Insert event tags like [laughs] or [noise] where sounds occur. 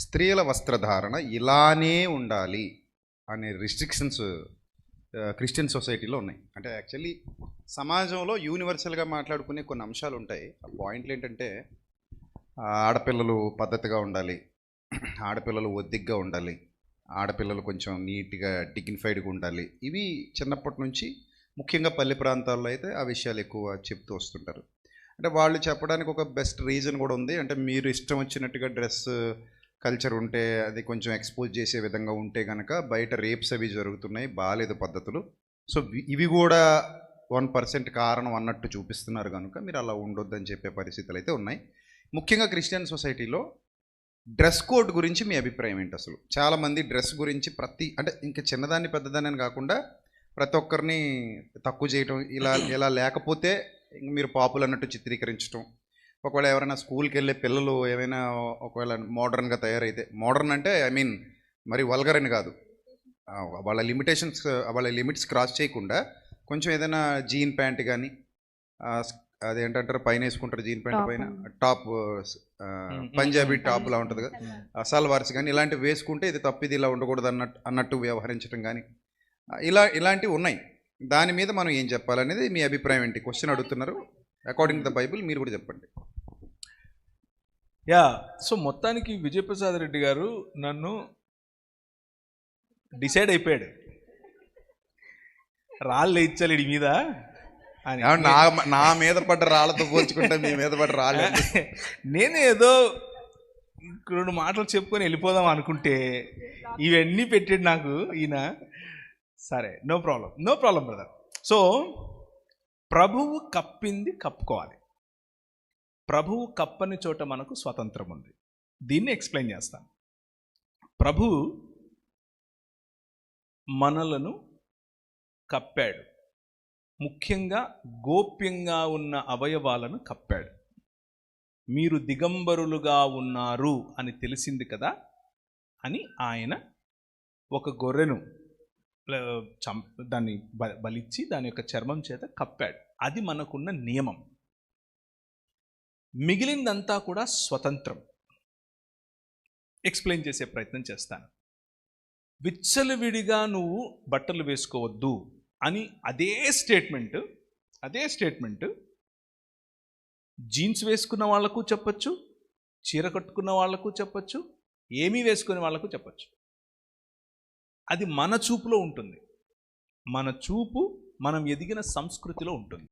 స్త్రీల వస్త్రధారణ ఇలానే ఉండాలి అనే రిస్ట్రిక్షన్స్ క్రిస్టియన్ సొసైటీలో ఉన్నాయి. అంటే యాక్చువల్లీ సమాజంలో యూనివర్సల్గా మాట్లాడుకునే కొన్ని అంశాలు ఉంటాయి. ఆ పాయింట్లు ఏంటంటే ఆడపిల్లలు పద్ధతిగా ఉండాలి ఆడపిల్లలు ఒద్దిగ్గా ఉండాలి ఆడపిల్లలు కొంచెం నీట్గా డిగ్నిఫైడ్గా ఉండాలి. ఇవి చిన్నప్పటి నుంచి ముఖ్యంగా పల్లె ప్రాంతాల్లో అయితే ఆ విషయాలు ఎక్కువ చెప్తూ వస్తుంటారు. అంటే వాళ్ళు చెప్పడానికి ఒక బెస్ట్ రీజన్ కూడా ఉంది. అంటే మీరు ఇష్టం వచ్చినట్టుగా డ్రెస్ కల్చర్ ఉంటే అది కొంచెం ఎక్స్పోజ్ చేసే విధంగా ఉంటే కనుక బయట రేప్స్ అవి జరుగుతున్నాయి బాగాలేదు పద్ధతులు. సో ఇవి కూడా వన్ పర్సెంట్ కారణం అన్నట్టు చూపిస్తున్నారు కనుక మీరు అలా ఉండొద్దని చెప్పే పరిస్థితులు అయితే ఉన్నాయి. ముఖ్యంగా క్రిస్టియన్ సొసైటీలో డ్రెస్ కోడ్ గురించి మీ అభిప్రాయం ఏంటి అసలు? చాలామంది డ్రెస్ గురించి ప్రతి అంటే ఇంకా చిన్నదాన్ని పెద్దదాన్ని కాకుండా ప్రతి ఒక్కరిని తక్కువ చేయటం ఇలా ఇలా లేకపోతే మీరు పాపులు అన్నట్టు చిత్రీకరించడం ఒకవేళ ఎవరైనా స్కూల్కి వెళ్ళే పిల్లలు ఏమైనా ఒకవేళ మోడర్న్గా తయారైతే మోడర్న్ అంటే ఐ మీన్ మరి వల్గర్ అని కాదు. వాళ్ళ లిమిటేషన్స్ వాళ్ళ లిమిట్స్ క్రాస్ చేయకుండా కొంచెం ఏదైనా జీన్ ప్యాంట్ కానీ అదేంటంటారు పైన వేసుకుంటారు జీన్ ప్యాంట్ Top పైన. టాప్ పంజాబీ టాప్లా ఉంటుంది కదా. ఆ సల్వార్స్ కానీ ఇలాంటివి వేసుకుంటే ఇది తప్పు ఇది ఇలా ఉండకూడదు అన్నట్టు అన్నట్టు వ్యవహరించడం కానీ ఇలా ఇలాంటివి ఉన్నాయి. దాని మీద మనం ఏం చెప్పాలనేది మీ అభిప్రాయం ఏంటి? క్వశ్చన్ అడుగుతున్నారు. అకార్డింగ్ టు ద బైబిల్ మీరు కూడా చెప్పండి. యా. సో మొత్తానికి విజయప్రసాద్ రెడ్డి గారు నన్ను డిసైడ్ అయిపోయాడు. రాళ్ళు ఇచ్చాలి వీడి మీద నా నా మీద పడ్డ రాళ్ళతో పోల్చుకుంటే మీ మీద పడ్డ రాళ్ళు [laughs] నేను ఏదో రెండు మాటలు చెప్పుకొని వెళ్ళిపోదాం అనుకుంటే ఇవన్నీ పెట్టాడు నాకు ఈయన. సరే no problem no problem brother. So ప్రభువు కప్పింది కప్పుకోవాలి. ప్రభువు కప్పని చోట మనకు స్వతంత్రం ఉంది దీన్ని ఎక్స్ప్లెయిన్ చేస్తాను. ప్రభువు మనలను కప్పాడు. ముఖ్యంగా గోప్యంగా ఉన్న అవయవాలను కప్పాడు. మీరు దిగంబరులుగా ఉన్నారు అని తెలిసింది కదా అని ఆయన ఒక గొర్రెను చం దాన్ని బ- బలిచ్చి దాని యొక్క చర్మం చేత కప్పాడు. అది మనకున్న నియమం. మిగిలిందంతా కూడా స్వతంత్రం. ఎక్స్ప్లెయిన్ చేసే ప్రయత్నం చేస్తాను. విచ్చలవిడిగా నువ్వు బట్టలు వేసుకోవద్దు అని అదే స్టేట్మెంట్ అదే స్టేట్మెంట్ జీన్స్ వేసుకున్న వాళ్ళకు చెప్పచ్చు చీర కట్టుకున్న వాళ్ళకు చెప్పచ్చు ఏమీ వేసుకునే వాళ్ళకు చెప్పచ్చు. అది మన చూపులో ఉంటుంది. మన చూపు మనం ఎదిగిన సంస్కృతిలో ఉంటుంది.